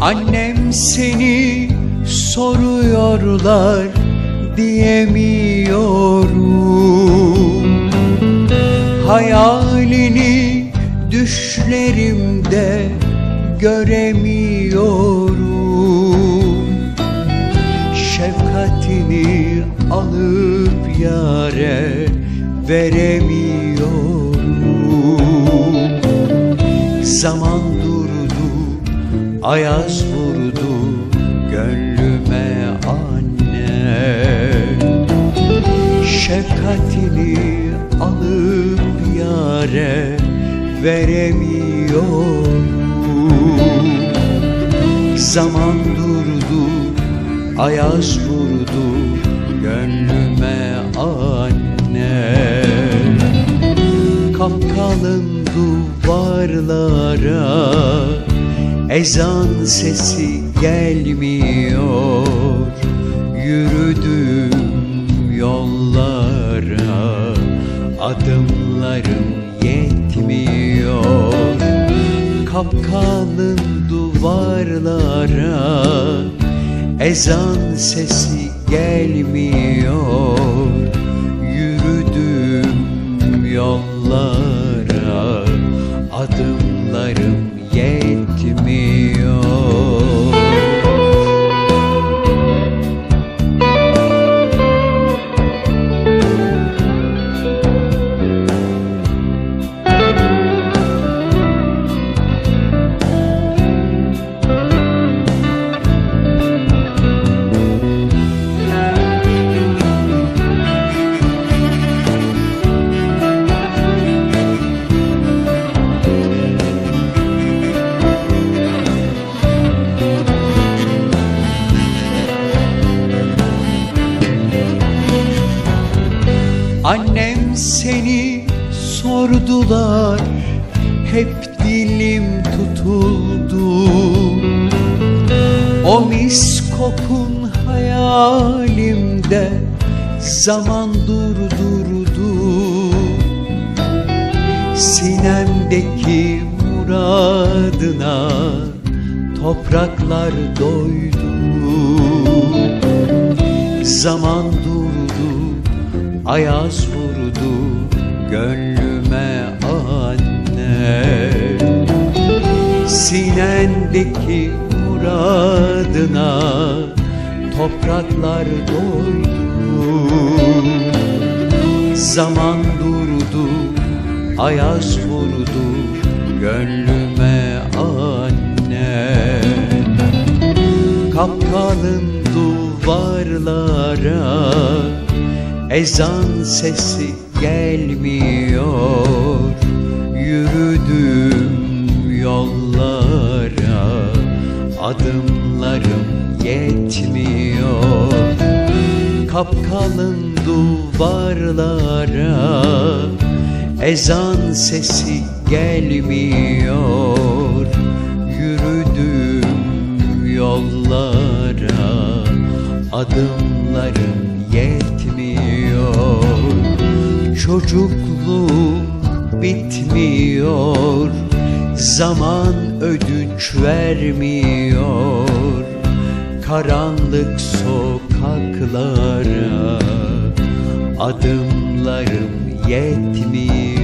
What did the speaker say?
Annem seni soruyorlar diyemiyorum. Hayalini düşlerimde göremiyorum. Şefkatini alıp yare veremiyorum. Zaman ayaz vurdu gönlüme anne. Şefkatini alıp yare veremiyorum Zaman durdu, ayaz vurdu gönlüme anne. Kapkalın duvarlara ezan sesi gelmiyor Yürüdüm yollara adımlarım yetmiyor. Kapkalın duvarlara ezan sesi gelmiyor. Yürüdüm yollara adımlarım Annem seni sordular Hep dilim tutuldu. O mis kokun hayalimde Zaman durdurdu. Sinemdeki muradına Topraklar doydu. Zaman durdu Ayaz vurdu gönlüme anne. Sinendeki muradına topraklar doydu Zaman durdu, ayaz vurdu gönlüme anne. Kapkalın duvarlara Ezan sesi gelmiyor Yürüdüm yollara Adımlarım yetmiyor. Kapkalın duvarlara Ezan sesi gelmiyor Çocukluğum bitmiyor Zaman ödünç vermiyor. Karanlık sokaklara Adımlarım yetmiyor